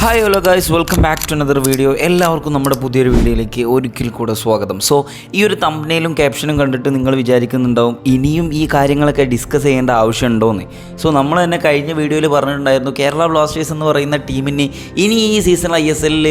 Hi hello guys welcome back to another video എല്ലാവർക്കും നമ്മുടെ പുതിയൊരു വീഡിയോയിലേക്ക് ഒരിക്കൽ കൂടെ സ്വാഗതം. സോ ഈ ഒരു തമ്പനയിലും ക്യാപ്ഷനും കണ്ടിട്ട് നിങ്ങൾ വിചാരിക്കുന്നുണ്ടാവും ഇനിയും ഈ കാര്യങ്ങളൊക്കെ ഡിസ്കസ് ചെയ്യേണ്ട ആവശ്യമുണ്ടോയെന്ന് സോ നമ്മൾ തന്നെ കഴിഞ്ഞ വീഡിയോയിൽ പറഞ്ഞിട്ടുണ്ടായിരുന്നു കേരള ബ്ലാസ്റ്റേഴ്സ് എന്ന് പറയുന്ന ടീമിന് ഇനി ഈ സീസൺ ഐ എസ് എല്ലിൽ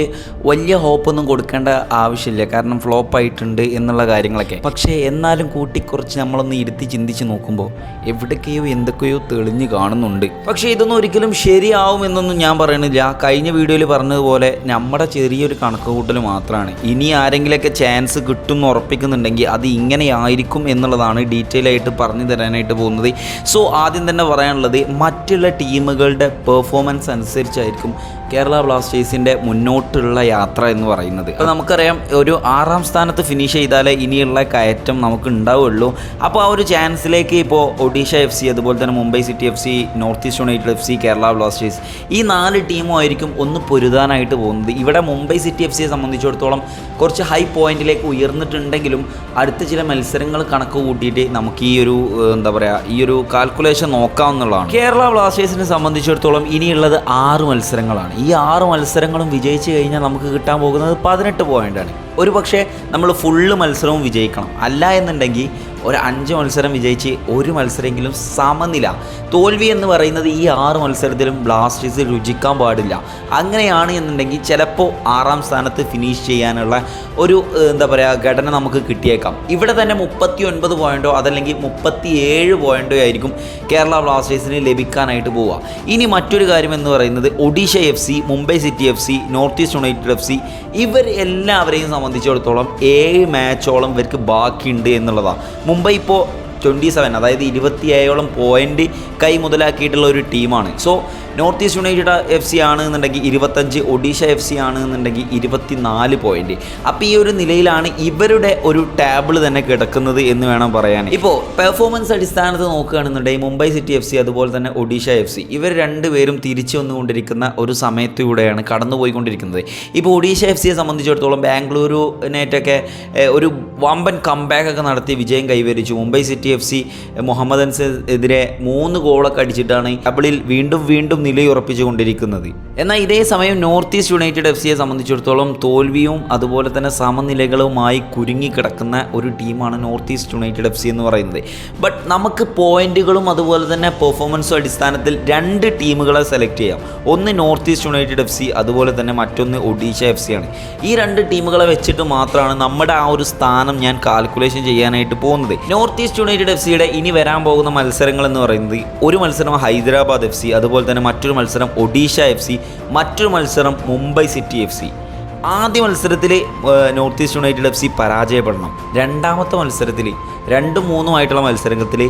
വലിയ ഹോപ്പൊന്നും കൊടുക്കേണ്ട ആവശ്യമില്ല. കാരണം ഫ്ലോപ്പ് ആയിട്ടുണ്ട് എന്നുള്ള കാര്യങ്ങളൊക്കെ. പക്ഷേ എന്നാലും കൂട്ടിക്കുറച്ച് നമ്മളൊന്ന് ഇരുത്തി ചിന്തിച്ച് നോക്കുമ്പോൾ എവിടേക്കെയോ എന്തൊക്കെയോ തെളിഞ്ഞ് കാണുന്നുണ്ട്. പക്ഷേ ഇതൊന്നും ഒരിക്കലും ശരിയാവുമെന്നൊന്നും ഞാൻ പറയണില്ല കഴിഞ്ഞ വീഡിയോയിൽ പറഞ്ഞതുപോലെ നമ്മുടെ ചെറിയൊരു കണക്ക് കൂട്ടൽ മാത്രമാണ്. ഇനി ആരെങ്കിലൊക്കെ ചാൻസ് കിട്ടും എന്ന് ഉറപ്പിക്കുന്നുണ്ടെങ്കിൽ അത് ഇങ്ങനെയായിരിക്കും എന്നുള്ളതാണ് ഡീറ്റെയിൽ ആയിട്ട് പറഞ്ഞു തരാനായിട്ട് പോകുന്നത്. സോ ആദ്യം തന്നെ പറയാനുള്ളത് മറ്റുള്ള ടീമുകളുടെ പെർഫോമൻസ് അനുസരിച്ചായിരിക്കും കേരള ബ്ലാസ്റ്റേഴ്സിന്റെ മുന്നോട്ടുള്ള യാത്ര എന്ന് പറയുന്നത്. അപ്പോൾ നമുക്കറിയാം ഒരു ആറാം സ്ഥാനത്ത് ഫിനിഷ് ചെയ്താലേ ഇനിയുള്ള കയറ്റം നമുക്ക് ഉണ്ടാവുള്ളൂ. അപ്പോൾ ആ ഒരു ചാൻസിലേക്ക് ഇപ്പോൾ ഒഡീഷ എഫ് സി അതുപോലെ തന്നെ Mumbai city F C North East United F C Kerala Blasters ഈ നാല് ടീമും ആയിരിക്കും ഒന്ന് പൊരുതാനായിട്ട് പോകുന്നത്. ഇവിടെ മുംബൈ സിറ്റി എഫ് സിയെ സംബന്ധിച്ചിടത്തോളം കുറച്ച് ഹൈ പോയിന്റിലേക്ക് ഉയർന്നിട്ടുണ്ടെങ്കിലും അടുത്ത ചില മത്സരങ്ങൾ കണക്ക് കൂട്ടിയിട്ട് നമുക്ക് ഈ ഒരു എന്താ പറയുക ഈ ഒരു കാൽക്കുലേഷൻ നോക്കാവുന്നതാണ് കേരള ബ്ലാസ്റ്റേഴ്സിനെ സംബന്ധിച്ചിടത്തോളം ഇനിയുള്ളത് ആറ് മത്സരങ്ങളാണ്. ഈ ആറ് മത്സരങ്ങളും വിജയിച്ചു കഴിഞ്ഞാൽ നമുക്ക് കിട്ടാൻ പോകുന്നത് പതിനെട്ട് പോയിന്റാണ് ഒരു പക്ഷേ നമ്മൾ ഫുള്ള് മത്സരവും വിജയിക്കണം. അല്ല എന്നുണ്ടെങ്കിൽ ഒരു അഞ്ച് മത്സരം വിജയിച്ച് ഒരു മത്സരമെങ്കിലും സമനില. തോൽവി എന്ന് പറയുന്നത് ഈ ആറ് മത്സരത്തിലും ബ്ലാസ്റ്റേഴ്സ് രുചിക്കാൻ പാടില്ല. അങ്ങനെയാണ് എന്നുണ്ടെങ്കിൽ ചിലപ്പോൾ ആറാം സ്ഥാനത്ത് ഫിനിഷ് ചെയ്യാനുള്ള ഒരു എന്താ പറയുക ഘടന നമുക്ക് കിട്ടിയേക്കാം. ഇവിടെ തന്നെ മുപ്പത്തി ഒൻപത് പോയിന്റോ അതല്ലെങ്കിൽ മുപ്പത്തി ഏഴ് പോയിന്റോ ആയിരിക്കും കേരള ബ്ലാസ്റ്റേഴ്സിന് ലഭിക്കാനായിട്ട് പോവുക. ഇനി മറ്റൊരു കാര്യം എന്ന് പറയുന്നത് Odisha F C Mumbai city F C North East United F C ഇവർ എല്ലാവരെയും സംബന്ധിച്ചിടത്തോളം ഏഴ് മാച്ചോളം ഇവർക്ക് ബാക്കിയുണ്ട് എന്നുള്ളതാണ് മുംബൈ ഇപ്പോൾ ട്വന്റി സെവൻ അതായത് ഇരുപത്തി ഏഴോളം പോയിന്റ് കൈ മുതലാക്കിയിട്ടുള്ള ഒരു ടീമാണ്. So North East United F C ആണ് എന്നുണ്ടെങ്കിൽ ഇരുപത്തഞ്ച് ഒഡീഷ എഫ് സി ആണ് എന്നുണ്ടെങ്കിൽ ഇരുപത്തിനാല് പോയിന്റ് അപ്പോൾ ഈ ഒരു നിലയിലാണ് ഇവരുടെ ഒരു ടാബിൾ തന്നെ കിടക്കുന്നത് എന്ന് വേണം പറയാൻ. ഇപ്പോൾ പെർഫോമൻസ് അടിസ്ഥാനത്ത് നോക്കുകയാണെന്നുണ്ടെങ്കിൽ മുംബൈ സിറ്റി എഫ് സി അതുപോലെ തന്നെ ഒഡീഷ എഫ് സി ഇവർ രണ്ടുപേരും തിരിച്ചു വന്നുകൊണ്ടിരിക്കുന്ന ഒരു സമയത്തിലൂടെയാണ് കടന്നുപോയിക്കൊണ്ടിരിക്കുന്നത്. ഇപ്പോൾ ഒഡീഷ എഫ് സിയെ സംബന്ധിച്ചിടത്തോളം ബാംഗ്ലൂരുനേറ്റൊക്കെ ഒരു വമ്പൻ കംബാക്ക് ഒക്കെ നടത്തി വിജയം കൈവരിച്ചു. മുംബൈ സിറ്റി എഫ് സി മുഹമ്മദൻസിനെതിരെ മൂന്ന് ഗോളൊക്കെ അടിച്ചിട്ടാണ് കബളിൽ വീണ്ടും വീണ്ടും നിലയുറപ്പിച്ചു കൊണ്ടിരിക്കുന്നത് എന്നാൽ ഇതേ സമയം നോർത്ത് ഈസ്റ്റ് യുണൈറ്റഡ് എഫ് സിയെ സംബന്ധിച്ചിടത്തോളം തോൽവിയും അതുപോലെ തന്നെ സമനിലകളുമായി കുരുങ്ങിക്കിടക്കുന്ന ഒരു ടീമാണ് North East United F C എന്ന് പറയുന്നത്. ബട്ട് നമുക്ക് പോയിന്റുകളും അതുപോലെ തന്നെ പെർഫോമൻസും അടിസ്ഥാനത്തിൽ രണ്ട് ടീമുകളെ സെലക്ട് ചെയ്യാം. ഒന്ന് North East United F C അതുപോലെ തന്നെ മറ്റൊന്ന് ഒഡീഷ എഫ് സി ആണ്. ഈ രണ്ട് ടീമുകളെ വെച്ചിട്ട് മാത്രമാണ് നമ്മുടെ ആ ഒരു സ്ഥാനം ഞാൻ കാൽക്കുലേഷൻ ചെയ്യാനായിട്ട് പോകുന്നത്. നോർത്ത് ഈസ്റ്റ് യുണൈറ്റഡ് എഫ് സിയുടെ ഇനി വരാൻ പോകുന്ന മത്സരങ്ങൾ എന്ന് പറയുന്നത് ഒരു മത്സരം ഹൈദരാബാദ് എഫ് സി അതുപോലെ തന്നെ മറ്റൊരു മത്സരം ഒഡീഷ എഫ് സി മറ്റൊരു മത്സരം മുംബൈ സിറ്റി എഫ് സി. ആദ്യ മത്സരത്തിൽ North East United F C പരാജയപ്പെടണം. രണ്ടാമത്തെ മത്സരത്തിൽ രണ്ടും മൂന്നുമായിട്ടുള്ള മത്സരത്തിൽ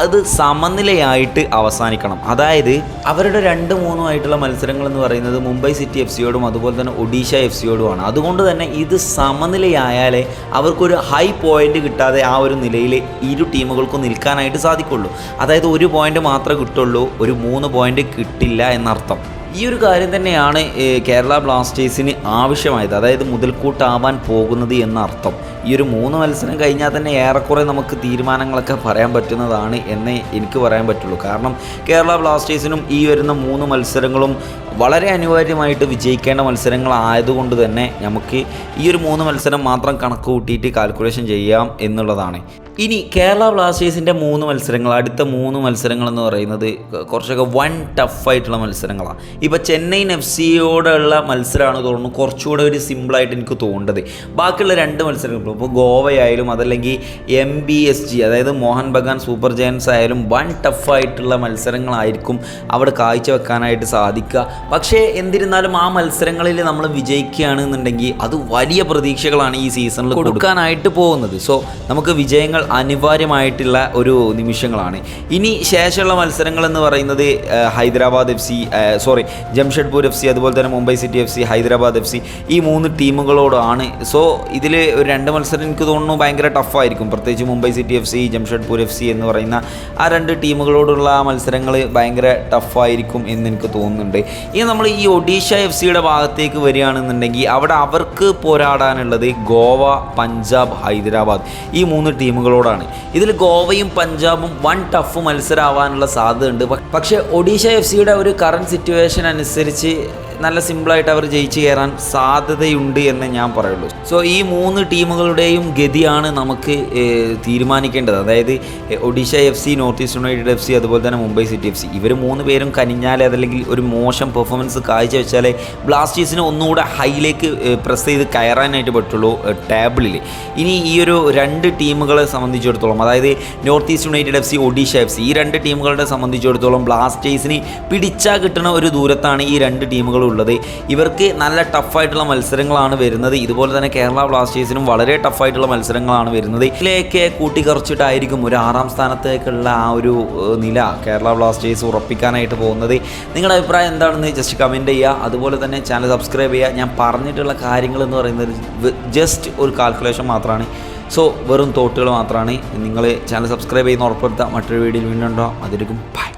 അത് സമനിലയായിട്ട് അവസാനിക്കണം. അതായത് അവരുടെ രണ്ട് മൂന്നുമായിട്ടുള്ള മത്സരങ്ങൾ എന്ന് പറയുന്നത് മുംബൈ സിറ്റി എഫ് സിയോടും അതുപോലെ തന്നെ ഒഡീഷ എഫ് സിയോടുമാണ്. അതുകൊണ്ട് തന്നെ ഇത് സമനിലയായാലേ അവർക്കൊരു ഹൈ പോയിന്റ് കിട്ടാതെ ആ ഒരു നിലയിൽ ഇരു ടീമുകൾക്കും നിൽക്കാനായിട്ട് സാധിക്കുള്ളൂ. അതായത് ഒരു പോയിന്റ് മാത്രമേ കിട്ടുള്ളൂ ഒരു മൂന്ന് പോയിന്റ് കിട്ടില്ല എന്നർത്ഥം. ഈ ഒരു കാര്യം തന്നെയാണ് കേരള ബ്ലാസ്റ്റേഴ്സിന് ആവശ്യമായത്. അതായത് മുതൽക്കൂട്ടാവാൻ പോകുന്നത് എന്നർത്ഥം. ഈ ഒരു മൂന്ന് മത്സരം കഴിഞ്ഞാൽ തന്നെ ഏറെക്കുറെ നമുക്ക് തീരുമാനങ്ങളൊക്കെ പറയാൻ പറ്റുന്നതാണ് എന്നേ എനിക്ക് പറയാൻ പറ്റുള്ളൂ. കാരണം കേരള ബ്ലാസ്റ്റേഴ്സിനും ഈ വരുന്ന മൂന്ന് മത്സരങ്ങളും വളരെ അനിവാര്യമായിട്ട് വിജയിക്കേണ്ട മത്സരങ്ങളായതുകൊണ്ട് തന്നെ നമുക്ക് ഈ ഒരു മൂന്ന് മത്സരം മാത്രം കണക്ക് കൂട്ടിയിട്ട് കാൽക്കുലേഷൻ ചെയ്യാം എന്നുള്ളതാണ്. ഇനി കേരള ബ്ലാസ്റ്റേഴ്സിന്റെ മൂന്ന് മത്സരങ്ങൾ അടുത്ത മൂന്ന് മത്സരങ്ങൾ എന്ന് പറയുന്നത് കുറച്ചൊക്കെ വൺ ടഫായിട്ടുള്ള മത്സരങ്ങളാണ് ഇപ്പോൾ ചെന്നൈയിൻ എഫ് സിയോടുള്ള മത്സരമാണ് തോന്നുന്നു കുറച്ചുകൂടെ ഒരു സിമ്പിളായിട്ട് എനിക്ക് തോന്നുന്നത്. ബാക്കിയുള്ള രണ്ട് മത്സരങ്ങൾ ഇപ്പോൾ ഗോവയായാലും അതല്ലെങ്കിൽ എം ബി എസ് ജി അതായത് മോഹൻ ബഗാൻ സൂപ്പർ ജയൻസ് ആയാലും വൺ ടഫായിട്ടുള്ള മത്സരങ്ങളായിരിക്കും അവിടെ കാഴ്ചവെക്കാനായിട്ട് സാധിക്കുക. പക്ഷേ എന്നിരുന്നാലും ആ മത്സരങ്ങളിൽ നമ്മൾ വിജയിക്കുകയാണെന്നുണ്ടെങ്കിൽ അത് വലിയ പ്രതീക്ഷകളാണ് ഈ സീസണിൽ കൊടുക്കാനായിട്ട് പോകുന്നത്. സോ നമുക്ക് വിജയങ്ങൾ അനിവാര്യമായിട്ടുള്ള ഒരു നിമിഷങ്ങളാണ്. ഇനി ശേഷമുള്ള മത്സരങ്ങൾ എന്ന് പറയുന്നത് Hyderabad F C sorry Jamshedpur F C അതുപോലെ തന്നെ Mumbai city F C Hyderabad F C ഈ മൂന്ന് ടീമുകളോടാണ്. സോ ഇതിൽ ഒരു രണ്ട് മത്സരം എനിക്ക് തോന്നുന്നു ഭയങ്കര ടഫായിരിക്കും പ്രത്യേകിച്ച് Mumbai city F C Jamshedpur F C എന്ന് പറയുന്ന ആ രണ്ട് ടീമുകളോടുള്ള മത്സരങ്ങൾ ഭയങ്കര ടഫായിരിക്കും എന്ന് എനിക്ക് തോന്നുന്നുണ്ട്. ഇനി നമ്മൾ ഈ ഒഡീഷ എഫ് സിയുടെ ഭാഗത്തേക്ക് വരികയാണെന്നുണ്ടെങ്കിൽ അവിടെ അവർക്ക് പോരാടാനുള്ളത് ഗോവ പഞ്ചാബ് ഹൈദരാബാദ് ഈ മൂന്ന് ടീമുകളോടാണ് ഇതിൽ ഗോവയും പഞ്ചാബും വൺ ടഫ് മത്സരമാവാനുള്ള സാധ്യതയുണ്ട്. പക്ഷേ ഒഡീഷ എഫ് സിയുടെ ഒരു കറണ്ട് സിറ്റുവേഷൻ അനുസരിച്ച് നല്ല സിമ്പിളായിട്ട് അവർ ജയിച്ചു കയറാൻ സാധ്യതയുണ്ട് എന്ന് ഞാൻ പറയുള്ളൂ. സോ ഈ മൂന്ന് ടീമുകളുടെയും ഗതിയാണ് നമുക്ക് തീരുമാനിക്കേണ്ടത്. അതായത് Odisha F C North East United F C അതുപോലെ തന്നെ മുംബൈ സിറ്റി എഫ് സി. ഇവർ മൂന്ന് പേരും കനിഞ്ഞാലേ അതല്ലെങ്കിൽ ഒരു മോശം പെർഫോമൻസ് കാഴ്ചവെച്ചാൽ ബ്ലാസ്റ്റേഴ്സിന് ഒന്നുകൂടെ ഹൈയിലേക്ക് പ്രസ് ചെയ്ത് കയറാനായിട്ട് പറ്റുള്ളൂ ടേബിളിൽ ഇനി ഈ ഒരു രണ്ട് ടീമുകളെ സംബന്ധിച്ചിടത്തോളം അതായത് North East United F C Odisha F C ഈ രണ്ട് ടീമുകളെ സംബന്ധിച്ചിടത്തോളം ബ്ലാസ്റ്റേഴ്സിന് പിടിച്ചാൽ കിട്ടുന്ന ഒരു ദൂരത്താണ് ഈ രണ്ട് ടീമുകളും ഉള്ളത്. ഇവർക്ക് നല്ല ടഫായിട്ടുള്ള മത്സരങ്ങളാണ് വരുന്നത്. ഇതുപോലെ തന്നെ കേരള ബ്ലാസ്റ്റേഴ്സിനും വളരെ ടഫായിട്ടുള്ള മത്സരങ്ങളാണ് വരുന്നത്. ഇതിലേക്ക് കൂട്ടിക്കുറച്ചിട്ടായിരിക്കും ഒരു ആറാം സ്ഥാനത്തേക്കുള്ള ആ ഒരു നില കേരള ബ്ലാസ്റ്റേഴ്സ് ഉറപ്പിക്കാനായിട്ട് പോകുന്നത്. നിങ്ങളുടെ അഭിപ്രായം എന്താണെന്ന് ജസ്റ്റ് കമന്റ് ചെയ്യുക. അതുപോലെ തന്നെ ചാനൽ സബ്സ്ക്രൈബ് ചെയ്യുക. ഞാൻ പറഞ്ഞിട്ടുള്ള കാര്യങ്ങൾ എന്ന് പറയുന്നത് ജസ്റ്റ് ഒരു കാൽക്കുലേഷൻ മാത്രമാണ് സോ വെറും തോട്ടുകൾ മാത്രമാണ് നിങ്ങൾ ചാനൽ സബ്സ്ക്രൈബ് ചെയ്യുന്ന ഉറപ്പെടുത്താം മറ്റൊരു വീഡിയോയിൽ വീണ്ടും ഉണ്ടാവും അതിലേക്കും ബൈ